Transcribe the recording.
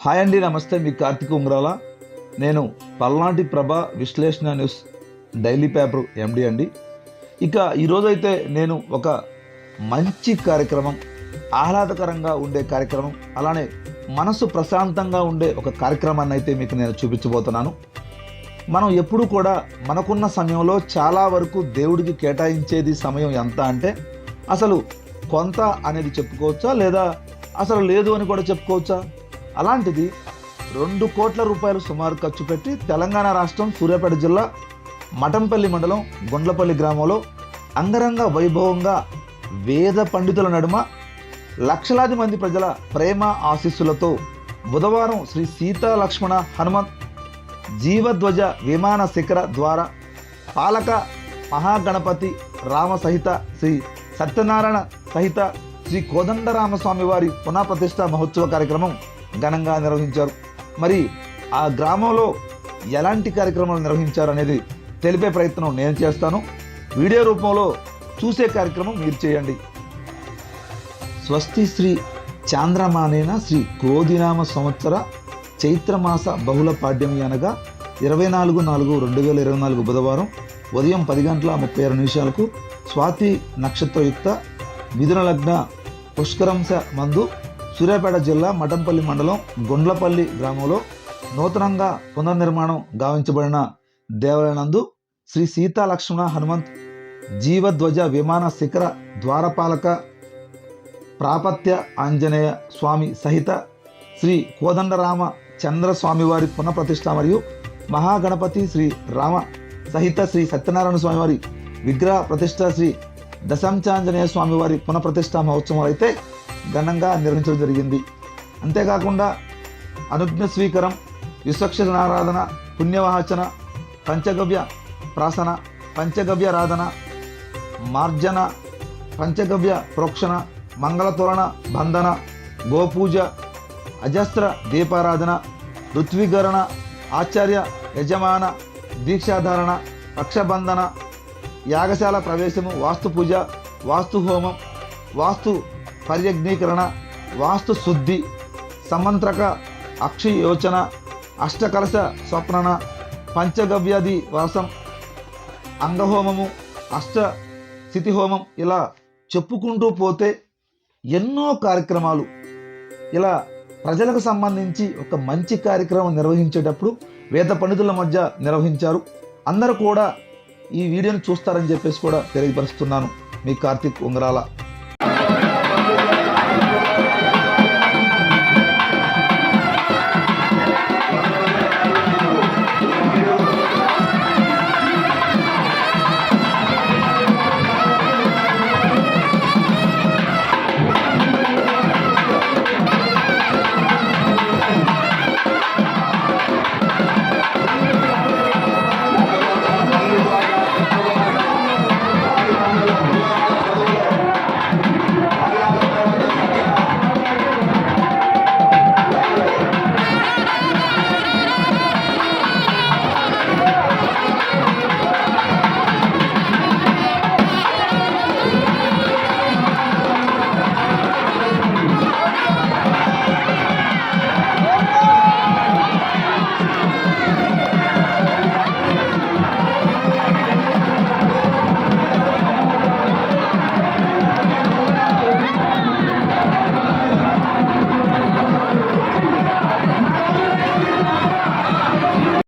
Hi అండి నమస్తే. మీ కార్తీక్ ఉంగరాల. నేను పల్నాటి ప్రభ విశ్లేషణ న్యూస్ డైలీ పేపర్ ఎండి అండి. ఇక ఈరోజైతే నేను ఒక మంచి కార్యక్రమం ఆహ్లాదకరంగా ఉండే కార్యక్రమం అలానే మనసు ప్రశాంతంగా ఉండే ఒక కార్యక్రమాన్ని అయితే మీకు నేను చూపించబోతున్నాను. మనం ఎప్పుడు కూడా మనకున్న సమయంలో చాలా వరకు దేవుడికి కేటాయించేది సమయం ఎంత అంటే అసలు కొంత అనేది చెప్పుకోవచ్చా లేదా అసలు లేదు అని కూడా చెప్పుకోవచ్చా? అలాంటిది రెండు కోట్ల రూపాయలు సుమారు ఖర్చు పెట్టి తెలంగాణ రాష్ట్రం సూర్యాపేట జిల్లా మఠంపల్లి మండలం గుండ్లపల్లి గ్రామంలో అంగరంగ వైభవంగా వేద పండితుల నడుమ లక్షలాది మంది ప్రజల ప్రేమ ఆశీస్సులతో బుధవారం శ్రీ సీతా లక్ష్మణ హనుమంత్ జీవధ్వజ విమాన శిఖర ద్వారా పాలక మహాగణపతి రామ సహిత శ్రీ సత్యనారాయణ సహిత శ్రీ కోదండరామస్వామి వారి పునఃప్రతిష్ఠ మహోత్సవ కార్యక్రమం ఘనంగా నిర్వహించారు. మరి ఆ గ్రామంలో ఎలాంటి కార్యక్రమాలు నిర్వహించారు అనేది తెలిపే ప్రయత్నం నేను చేస్తాను. వీడియో రూపంలో చూసే కార్యక్రమం మీరు చేయండి. స్వస్తి శ్రీ చాంద్రమానేన శ్రీ క్రోధినామ సంవత్సర చైత్రమాస బహుళ పాడ్యమి అనగా ఇరవై నాలుగు నాలుగు రెండు వేల ఇరవై నాలుగు బుధవారం ఉదయం పది గంటల ముప్పై ఆరు నిమిషాలకు స్వాతి నక్షత్రయుక్త మిథున లగ్న పుష్కరంశ మందు సూర్యాపేట జిల్లా మఠంపల్లి మండలం గుండ్లపల్లి గ్రామంలో నూతనంగా పునర్నిర్మాణం గావించబడిన దేవాలయనందు శ్రీ సీతా లక్ష్మణ హనుమంత్ జీవధ్వజ విమాన శిఖర ద్వారపాలక ప్రాపత్య ఆంజనేయ స్వామి సహిత శ్రీ కోదండరామ చంద్రస్వామివారి పునఃప్రతిష్ఠ మరియు మహాగణపతి శ్రీ రామ సహిత శ్రీ సత్యనారాయణ స్వామివారి విగ్రహ ప్రతిష్ట శ్రీ దశంచాంజనేయ స్వామివారి పునఃప్రతిష్ఠ మహోత్సవం అయితే ఘనంగా నిర్వహించడం జరిగింది. అంతేకాకుండా అనుజ్ఞ స్వీకరం విశ్వక్షనారాధన పుణ్యవాచన పంచగవ్య ప్రాసన పంచగవ్యరాధన మార్జన పంచగవ్య ప్రోక్షణ మంగళతోరణ బంధన గోపూజ అజస్త్ర దీపారాధన ఋత్వీకరణ ఆచార్య యజమాన దీక్షాధారణ రక్షబంధన యాగశాల ప్రవేశము వాస్తు పూజ వాస్తు హోమం వాస్తు పర్యజ్ఞీకరణ వాస్తు శుద్ధి సమంత్రక అక్షయోచన అష్టకలశ స్వప్నన పంచగవ్యాధి వాసం అంగహోమము అష్ట స్థితి హోమం ఇలా చెప్పుకుంటూ పోతే ఎన్నో కార్యక్రమాలు. ఇలా ప్రజలకు సంబంధించి ఒక మంచి కార్యక్రమం నిర్వహించేటప్పుడు వేద పండితుల మధ్య నిర్వహించారు. అందరూ కూడా ఈ వీడియోని చూస్తారని చెప్పేసి కూడా తెలియపరుస్తున్నాను. మీ కార్తీక్ ఉంగరాల. Thank you.